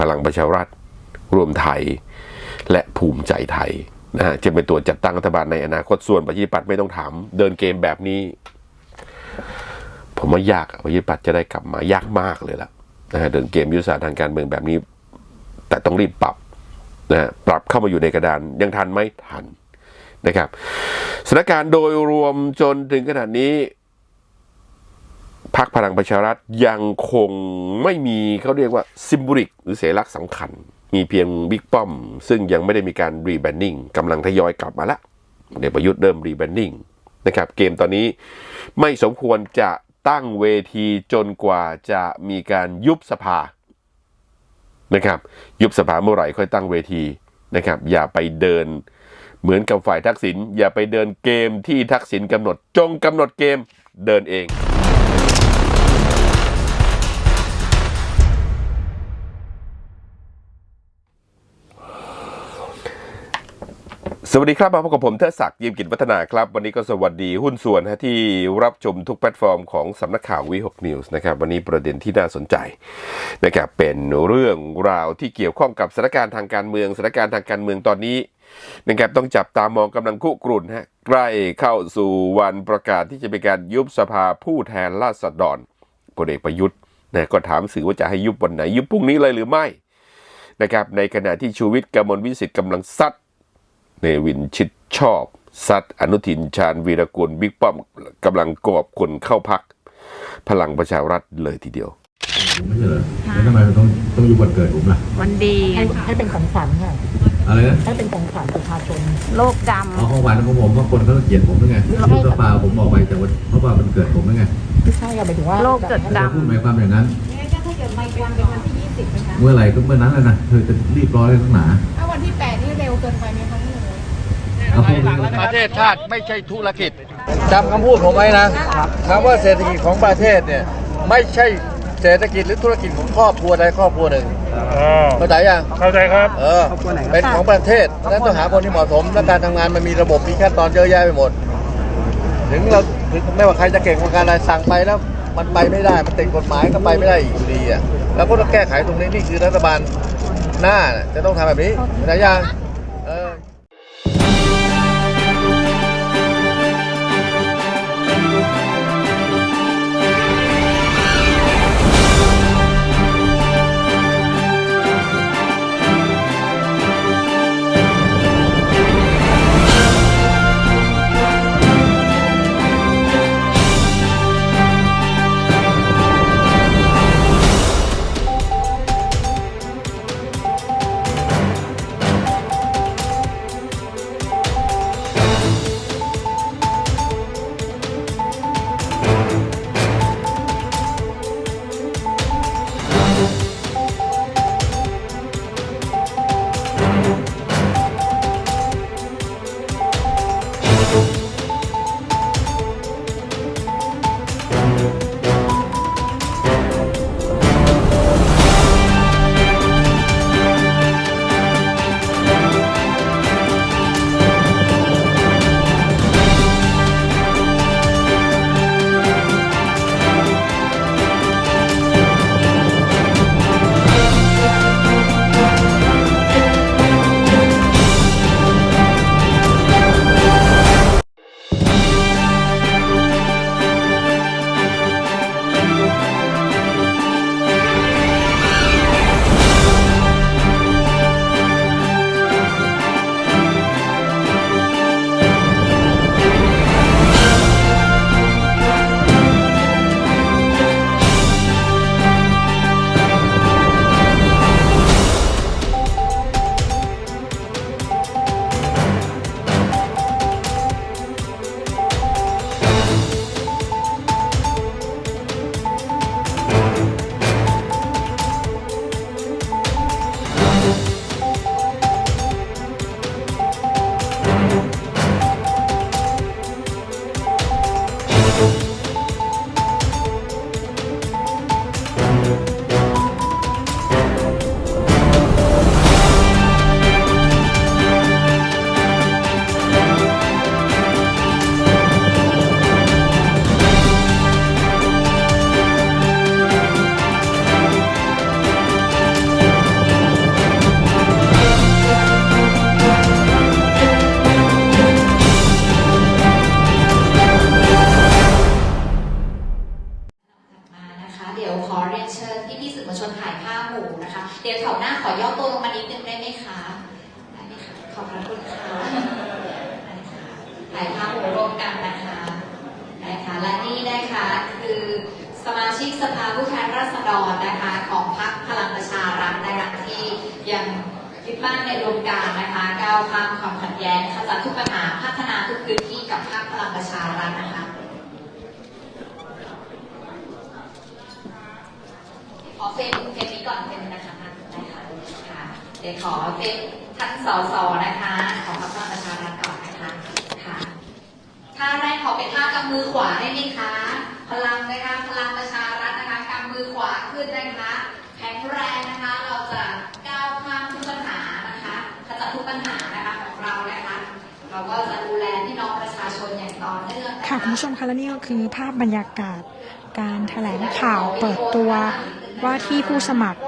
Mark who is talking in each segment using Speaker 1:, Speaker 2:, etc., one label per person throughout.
Speaker 1: พลังประชารัฐ รวมไทย และภูมิใจไทยนะฮะจะเป็นตัวจัดตั้งรัฐบาลในอนาคตส่วนประชาธิปัตย์ไม่ต้องถามเดินเกมแบบนี้ ผมว่ายากประชาธิปัตย์จะได้กลับมายากมากเลยล่ะนะฮะเดินเกมยุทธศาสตร์ทางการเมืองแบบนี้ แต่ต้องรีบปรับนะฮะปรับเข้ามาอยู่ในกระดานยังทันไหมทันนะครับสถานการณ์โดยรวมจนถึงขนาดนี้ พักพลังประชารัฐยังคงไม่มีเขาเรียกว่าซิมบริกหรือเสลักษณ์สำคัญ มีเพียงบิ๊กป้อม ซึ่งยังไม่ได้มีการรีแบรนดิ้งกำลังทยอยกลับมาแล้วเดี๋ยวประยุทธ์เริ่มรีแบรนดิ้งนะครับเกมตอนนี้ไม่สมควรจะตั้งเวทีจนกว่าจะมีการยุบสภานะครับยุบสภาเมื่อไหร่ค่อยตั้งเวทีนะครับอย่าไปเดินเหมือนกับฝ่ายทักษิณอย่าไปเดินเกมที่ทักษิณกำหนดจงกำหนดเกมเดินเอง สวัสดีครับมาพบกับผมเทดศักดิ์ยิมกิจวัฒนาครับ วันนี้ก็สวัสดีหุ้นส่วนที่รับชมทุกแพลตฟอร์มของสำนักข่าววีหกนิวส์นะครับวันนี้ประเด็นที่น่าสนใจนะครับเป็นเรื่องราวที่เกี่ยวข้องกับสถานการณ์ทางการเมืองสถานการณ์ทางการเมืองตอนนี้นะครับต้องจับตามองกำลังคุกรุ่นฮะใกล้เข้าสู่วันประกาศที่จะเป็นการยุบสภาผู้แทนราษฎรพลเอกประยุทธ์นะก็ถามสื่อว่าจะให้ยุบวันไหนยุบพรุ่งนี้เลยหรือไม่นะครับในขณะที่ชูวิทย์กมลวิสิทธิ์กำลังซัด เนวินชิดชอบ ซัดอนุทินชาญวีรกุลบิ๊กป้อมกำลังกอบคนเข้าพัก พลังประชารัฐเลยทีเดียว
Speaker 2: ไม่ใช่เหรอแล้วทำไมมันต้องต้องอยู่วันเกิดผมล่ะ
Speaker 3: วันดีไง
Speaker 4: ให้ให้เป็นของขวัญค่ะ
Speaker 2: อะไรนะ
Speaker 4: ให้เป็นของขวัญประชาชน
Speaker 3: โลกจ
Speaker 2: เอาของหวานของผมบางคนเขาเกลียดผมด้วยไงยุบสภาผมบอกไปแต่ว่าเพราะว่ามันเกิดผมด้วยไง
Speaker 4: ไม่ใช่ค่ะหมายถึงว่าำ
Speaker 3: โลกจด
Speaker 2: ถ้า
Speaker 3: จ
Speaker 2: พูดหมายความอย่างนั้นเมื่อไหร่ก็เมื่อนั้นแหละนะเธอจะรีบร้อนเลยทั้งหนา
Speaker 5: ถ้าวันที่ 8 นี่เร็วเกินไปไหม
Speaker 6: ประเทศชาติไม่ใช่ธุรกิจจำคำพูดผมไว้นะคำว่าเศรษฐกิจของประเทศเนี่ยไม่ใช่เศรษฐกิจหรือธุรกิจของครอบครัวใดครอบครัวหนึ่งเข้าใจยัง
Speaker 7: เข้าใจครับ
Speaker 6: เออเป็นของประเทศฉะนั้นต้องหาคนที่เหมาะสมและการทำงานมันมีระบบมีขั้นตอนเยอะแยะไปหมด ถึงเราถึงไม่ว่าใครจะเก่งกว่าการอะไรสั่งไปแล้ว มันไปไม่ได้มันติดกฎหมายก็ไปไม่ได้อีกอยู่ดีอะแล้วก็ต้องแก้ไขตรงนี้นี่คือรัฐบาลหน้าน่ะจะต้องทำแบบนี้เข้าใจยัง
Speaker 3: วข้ามความขัดแย้งขจัดทุกปัญหาพัฒนาทุกพื้นที่กับพรรคพลังประชารัฐนะคะขอเฟซเฟซนี้ก่อนเป็นนะคะได้ค่ะค่ะเดี๋ยวขอเฟซท่านสสนะคะของพรรคพลังประชารัฐก่อนนะคะค่ะท่าแรกขอเป็นท่ากำมือขวาได้ไหมคะพลังนะคะพลังประชารัฐนะคะกำมือขวาขึ้นนะคะแข็งแรงนะคะเรา เราก็จะดูแลพี่น้องประชาชนอย่างต่อเนื่อง
Speaker 7: ค่ะคุณผู้ชมคะและนี่ก็คือภาพบรรยากาศการแถลงข่าวเปิดตัวว่าที่ผู้สมัคร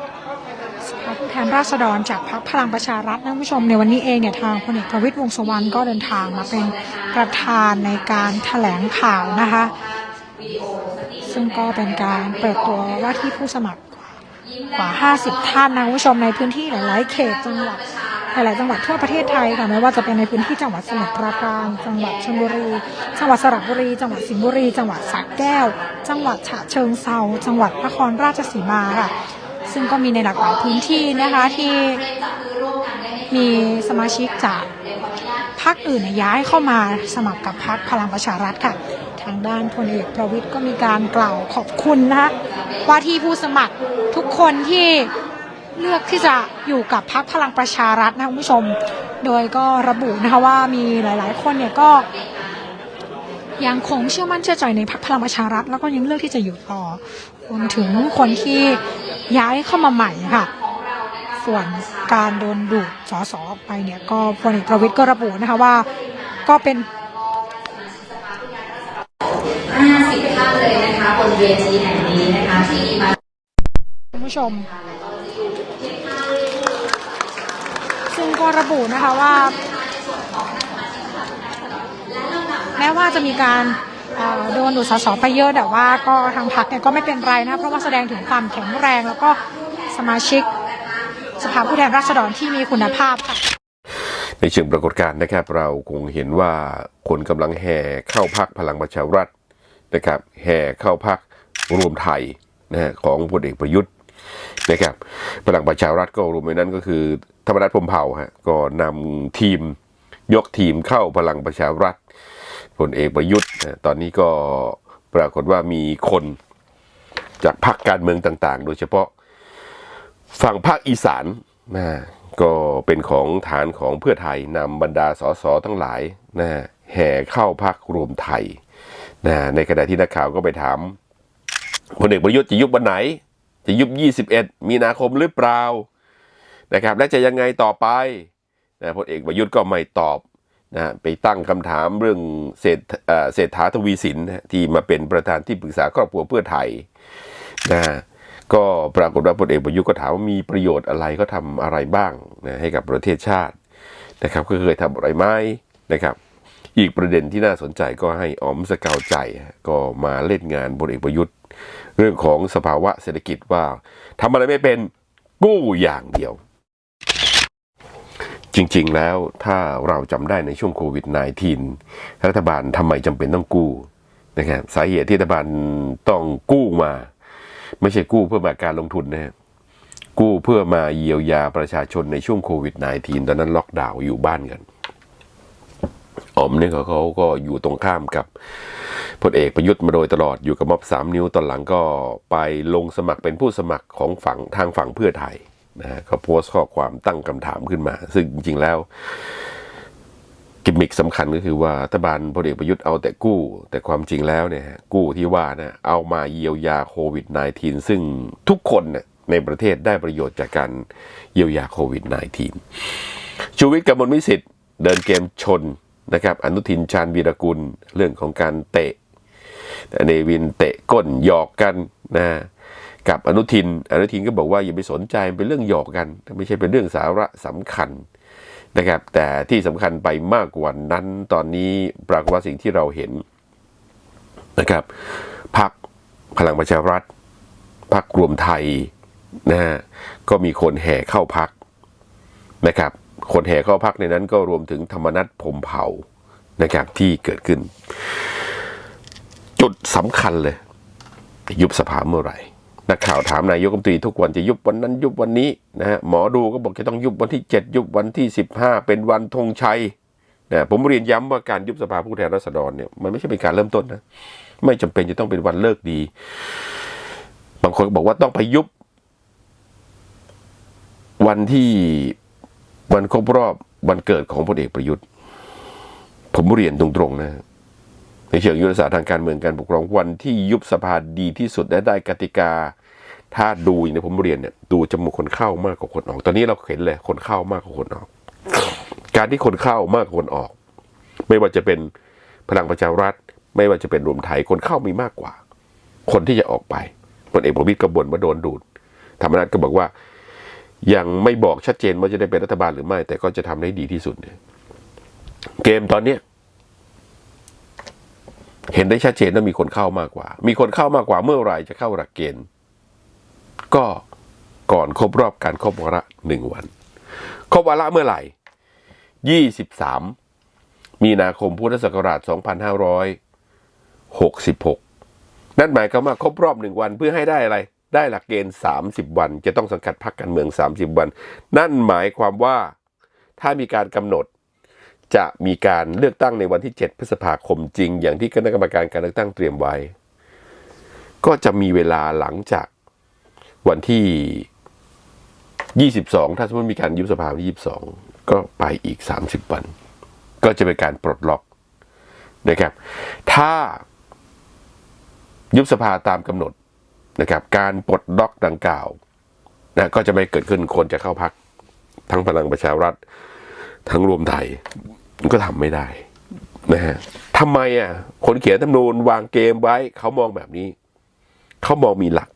Speaker 7: สภาผู้แทนราษฎรจากพรรคพลังประชารัฐนะคุณผู้ชมในวันนี้เองเนี่ยทางพลเอกประวิตรวงษ์สุวรรณก็เดินทางมาเป็นประธานในการแถลงข่าวนะคะ ซึ่งก็เป็นการเปิดตัวว่าที่ผู้สมัครกว่า 50 ท่านนะคุณผู้ชมในพื้นที่หลาย ๆ เขตจังหวัด หลาย ๆ จังหวัดทั่วประเทศไทยค่ะไม่ว่าจะเป็นในพื้นที่จังหวัดสมุทรปราการจังหวัดชลบุรี จังหวัดสระบุรี จังหวัดสิงห์บุรี จังหวัดสระแก้ว จังหวัดฉะเชิงเซาจังหวัดนครราชสีมาค่ะ ซึ่งก็มีในหลากหลายพื้นที่นะคะที่มีสมาชิกจากพรรคอื่นย้ายเข้ามาสมัครกับพรรคพลังประชารัฐค่ะ ทางด้านพลเอกประวิตยก็มีการกล่าวขอบคุณนะคะว่าที่ผู้สมัครทุกคนที่ เลือกที่จะอยู่กับพรรคพลังประชารัฐนะคุณผู้ชม โดยก็ระบุนะคะว่ามีหลาย ๆ คนเนี่ยก็ยังคงเชื่อมั่นเชื่อใจในพรรคพลังประชารัฐ แล้วก็ยังเลือกที่จะอยู่ต่อรวมถึงคนที่ย้ายเข้ามาใหม่ค่ะ ส่วนการโดนดูดสสออกไปเนี่ยก็พลเอกประวิตยก็ระบุนะคะว่าก็เป็น
Speaker 3: 50ท่านเลยนะคะบนเวทีแห่งนี้นะคะที่มา
Speaker 7: คุณผู้ชม ซึ่ง ก็ระบุนะคะว่า แม้ว่าจะมีการเอ่อโดนดูดสสไปเยอะแต่ว่าก็ทางพรรคเนี่ยก็ไม่เป็นไรนะ เพราะว่าแสดงถึงความแข็งแรง แล้วก็สมาชิกสภาผู้แทนราษฎรที่มีคุณภาพค่ะ
Speaker 1: ในเชิงปรากฏการณ์นะครับ เราคงเห็นว่าคนกำลังแห่เข้าพักพลังประชารัฐนะครับ แห่เข้าพักรวมไทยนะของพลเอกประยุทธ์ นะครับพลังประชารัฐก็รวมในนั้นก็คือธรรมนัฐพมเผ่าฮะก็นำทีมยกทีมเข้าพลังประชารัฐพลเอกประยุทธ์ตอนนี้ก็ปรากฏว่ามีคนจากพรรคการเมืองต่างๆ โดยเฉพาะฝั่งภาคอีสานนะก็เป็นของฐานของเพื่อไทยนำบรรดาสสทั้งหลายนะแห่เข้าพักรวมไทยนะในขณะที่นักข่าวก็ไปถามพลเอกประยุทธ์จะยุบวันไหน จะยุบ 21 มีนาคมหรือเปล่านะครับและจะยังไงต่อไปนะพลเอกประยุทธ์ก็ไม่ตอบนะไปตั้งคำถามเรื่องเศรษฐเศรษฐาทวีสินที่มาเป็นประธานที่ปรึกษาครอบครัวเพื่อไทยนะก็ปรากฏว่าพลเอกประยุทธ์ก็ถามว่ามีประโยชน์อะไรก็ทำอะไรบ้างนะให้กับประเทศชาตินะครับก็เคยทำอะไรไหมนะครับ อีกประเด็นที่น่าสนใจก็ให้ออมสกาวใจก็มาเล่นงานพลเอกประยุทธ์ เรื่องของสภาวะเศรษฐกิจว่าทำอะไรไม่เป็นกู้อย่างเดียว จริงๆแล้วถ้าเราจำได้ในช่วงโควิด -19 รัฐบาลทำไมจำเป็นต้องกู้นะครับสาเหตุที่รัฐบาลต้องกู้มา ไม่ใช่กู้เพื่อมาการลงทุนนะฮะกู้เพื่อมาเยียวยาประชาชนในช่วงโควิด -19 ตอนนั้นล็อกดาวน์อยู่บ้านกัน อ๋อมเนี่ยเขาเขาก็อยู่ตรงข้ามกับพลเอกประยุทธ์มาโดยตลอดอยู่กับม็อบสามนิ้วตอนหลังก็ไปลงสมัครเป็นผู้สมัครของฝั่งทางฝั่งเพื่อไทยนะฮะเขาโพสต์ข้อความตั้งคำถามขึ้นมา ซึ่งจริง ๆ แล้ว กิมมิคสำคัญก็คือว่ารัฐบาลพลเอกประยุทธ์เอาแต่กู้ แต่ความจริงแล้วเนี่ยกู้ที่ว่านะเอามาเยียวยาโควิด -19 ซึ่งทุกคนเนี่ยในประเทศได้ประโยชน์จากการเยียวยาโควิด -19 ชูวิทย์กมลวิสิทธิ์เดินเกมชน นะครับอนุทินชาญวีรกุลเรื่องของการเตะเนวินเตะก้นหยอกกันนะกับอนุทิน อนุทินก็บอกว่าอย่าไปสนใจเป็นเรื่องหยอกกัน ไม่ใช่เป็นเรื่องสาระสำคัญนะครับ แต่ที่สำคัญไปมากกว่านั้นตอนนี้ปรากฏว่าสิ่งที่เราเห็นนะครับพักพลังประชารัฐพักรวมไทยนะฮะก็มีคนแห่เข้าพักนะครับ คนแห่เข้าพักในนั้นก็รวมถึงธรรมนัฐพมเผานะครับที่เกิดขึ้น จุดสำคัญเลย ยุบสภาเมื่อไหร่นักข่าวถามนายกรัฐมนตรีทุกวันจะยุบวันนั้นยุบวันนี้นะฮะหมอดูก็บอกจะต้องยุบวันที่ 7 ยุบวันที่ 15 เป็นวันธงชัยนะผมเรียนย้ำว่าการยุบสภาผู้แทนราษฎรเนี่ยมันไม่ใช่เป็นการเริ่มต้นนะไม่จำเป็นจะต้องเป็นวันเลิกดี บางคนบอกว่าต้องไปยุบวันที่ วันครบรอบวันเกิดของพลเอกประยุทธ์ ผมเรียนตรงๆนะในเชิงยุทธศาสตร์ทางการเมืองการปกครองวันที่ยุบสภาดีที่สุดและได้กติกา ถ้าดูอย่างที่ผมเรียนเนี่ยดูจำนวนคนเข้ามากกว่าคนออก ตอนนี้เราเห็นเลยคนเข้ามากกว่าคนออก การที่คนเข้ามากกว่าคนออก ไม่ว่าจะเป็นพลังประชารัฐ ไม่ว่าจะเป็นรวมไทยคนเข้ามีมากกว่า คนที่จะออกไปพลเอกประวิตรก็บ่นว่าโดนดูดธรรมนัฐก็บอกว่า ยังไม่บอกชัดเจนว่าจะได้เป็นรัฐบาลหรือไม่ แต่ก็จะทำได้ดีที่สุดเนี่ยเกมตอนเนี้ยเห็นได้ชัดเจนว่ามีคนเข้ามากกว่า มีคนเข้ามากกว่าเมื่อไหรจะเข้าหลักเกณฑ์ ก็ก่อนครบรอบการครบวาระหนึ่งวัน ครบวาระเมื่อไหร่ยี่สิบสามมีนาคมพุทธศักราชสองพันห้าร้อยหกสิบหกนั่นหมายความว่าครบรอบหนึ่งวันเพื่อให้ได้อะไร ได้หลักเกณฑ์สามสิบวัน จะต้องสังกัดพรรคการเมืองสามสิบวัน นั่นหมายความว่าถ้ามีการกำหนดจะมีการเลือกตั้งในวันที่ 7 พฤษภาคมจริง อย่างที่คณะกรรมการการเลือกตั้งเตรียมไว้ ก็จะมีเวลาหลังจากวันที่ 22 ถ้าสมมติมีการยุบสภาวันที่ 22 ก็ไปอีก 30 วัน ก็จะเป็นการปลดล็อกนะครับ ถ้ายุบสภาตามกำหนด นะครับการปลดล็อกดังกล่าวนะก็จะไม่เกิดขึ้นคนจะเข้าพักทั้งพลังประชารัฐ ทั้งรวมไทยก็ทำไม่ได้นะฮะทำไมอะคนเขียนธรรมนูญวางเกมไว้เขามองแบบนี้ เขามองมีหลัก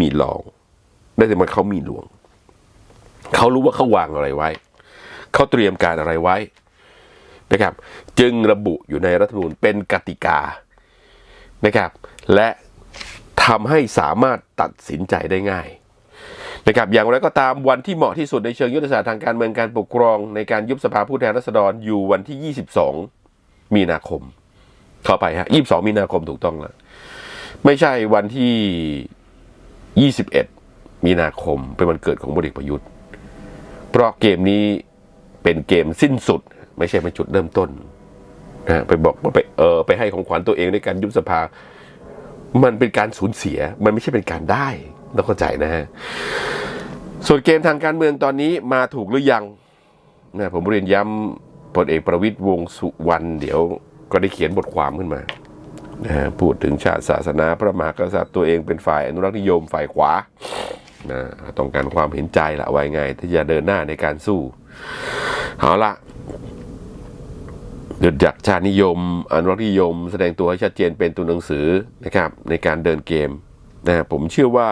Speaker 1: มีรอง ได้แต่มาเขามีหลวง เขารู้ว่าเขาวางอะไรไว้ เขาเตรียมการอะไรไว้นะครับ จึงระบุอยู่ในรัฐธรรมนูญเป็นกติกานะครับ และ ทำให้สามารถตัดสินใจได้ง่ายนะครับอย่างไรก็ตามวันที่เหมาะที่สุดในเชิงยุทธศาสตร์ทางการเมืองการปกครอง ในการยุบสภาผู้แทนราษฎรอยู่วันที่ 22 มีนาคม เข้าไปฮะ 22 มีนาคมถูกต้องแล้วไม่ใช่วันที่ 21 มีนาคมเป็นวันเกิดของพลเอกประยุทธ์ เพราะเกมนี้เป็นเกมสิ้นสุด ไม่ใช่เป็นจุดเริ่มต้นนะไปบอกว่าไปเออไปให้ของขวัญตัวเองในการยุบสภา มันเป็นการสูญเสียมันไม่ใช่เป็นการได้ต้องเข้าใจนะฮะส่วนเกมทางการเมืองตอนนี้มาถูกหรือยังนะผมเรียนย้ำพลเอกประวิตยวงสุวรรณเดี๋ยวก็ได้เขียนบทความขึ้นมานะฮะพูดถึงชาติศาสนาพระมหากษัตริย์ตัวเองเป็นฝ่ายอนุรักษ์นิยมฝ่ายขวานะต้องการความเห็นใจละไว้ไงที่จะเดินหน้าในการสู้ เอาละ เดือดจากชาตินิยมอนุรักษ์นิยม แสดงตัวให้ชัดเจนเป็นตัวหนังสือนะครับ ในการเดินเกมนะผมเชื่อว่า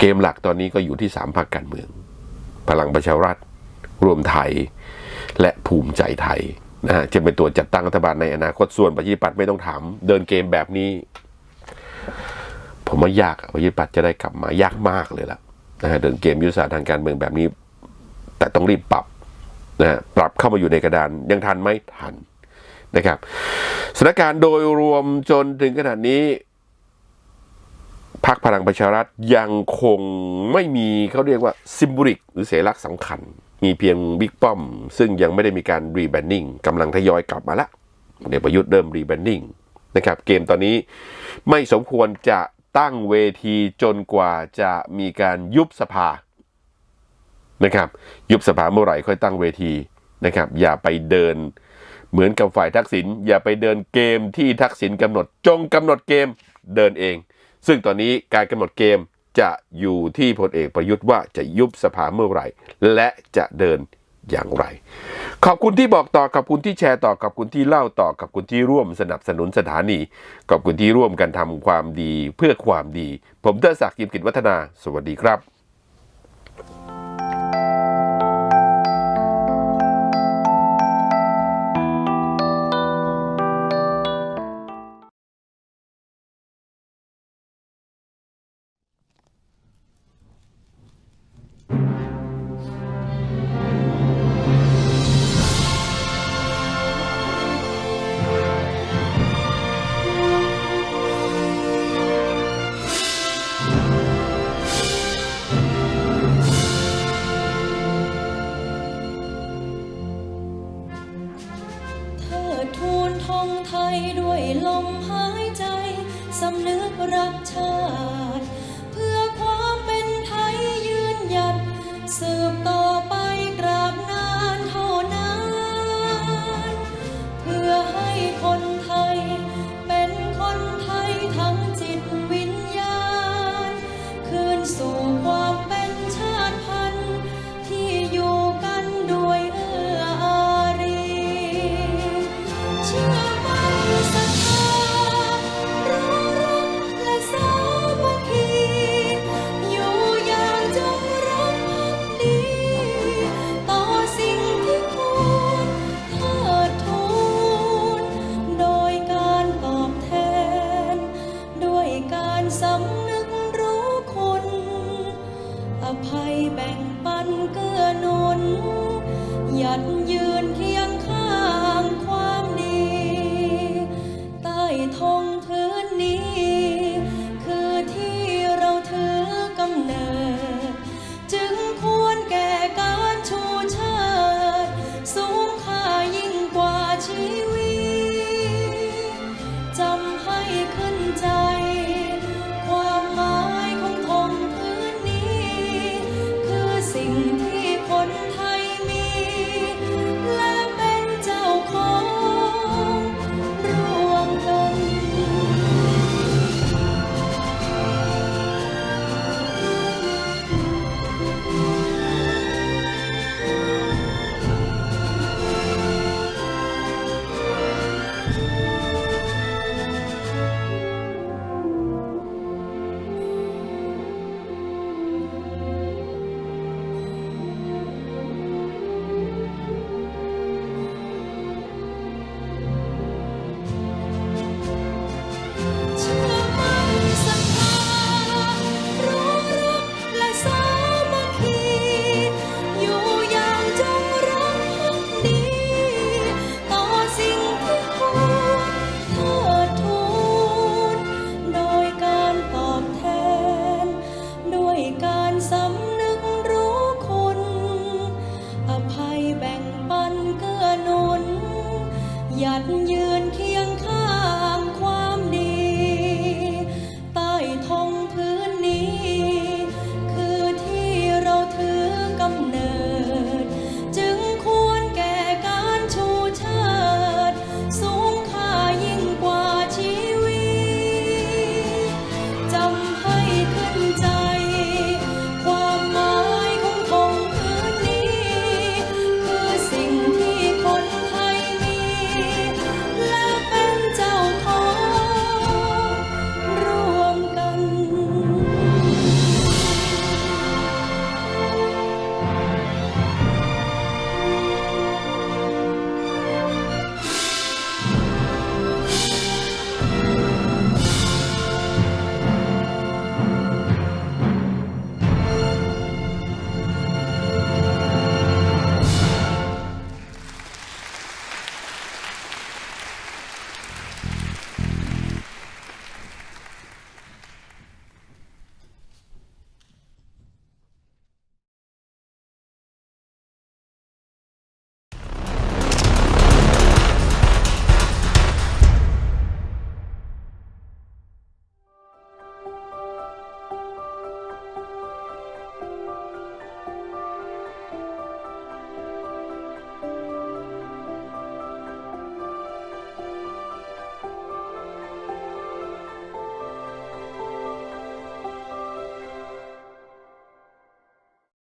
Speaker 1: เกมหลักตอนนี้ก็อยู่ที่สามพรรคการเมือง พลังประชารัฐ รวมไทย และภูมิใจไทยนะฮะจะเป็นตัวจัดตั้งรัฐบาลในอนาคตส่วนประชาธิปัตย์ไม่ต้องถาม เดินเกมแบบนี้ ผมว่ายากประชาธิปัตย์จะได้กลับมายากมากเลยล่ะนะฮะเดินเกมยุทธศาสตร์ทางการเมืองแบบนี้ แต่ต้องรีบปรับ นะปรับเข้ามาอยู่ในกระดานยังทันไหมทันนะครับสถานการณ์โดยรวมจนถึงขนาดนี้พักพลังประชารัฐยังคงไม่มีเขาเรียกว่าซิมบริกหรือเสลักษณ์สำคัญ มีเพียงบิ๊กป้อม ซึ่งยังไม่ได้มีการรีแบนดิ้งกำลังทยอยกลับมาละเดี๋ยวประยุทธ์เริ่มรีแบนดิ้งนะครับเกมตอนนี้ไม่สมควรจะตั้งเวทีจนกว่าจะมีการยุบสภา นะครับ ยุบสภาเมื่อไหร่ค่อยตั้งเวทีนะครับ อย่าไปเดิน เหมือนกับฝ่ายทักษิณอย่าไปเดินเกมที่ทักษิณกำหนดจงกำหนดเกมเดินเอง ซึ่งตอนนี้การกำหนดเกมจะอยู่ที่พลเอกประยุทธ์ว่าจะยุบสภาเมื่อไหร่ และจะเดินอย่างไร ขอบคุณที่บอกต่อขอบคุณที่แชร์ต่อขอบคุณที่เล่าต่อขอบคุณที่ร่วมสนับสนุนสถานีขอบคุณที่ร่วมกันทำความดีเพื่อความดี ผมเทดศักดิ์ยิมกิจวัฒนา สวัสดีครับ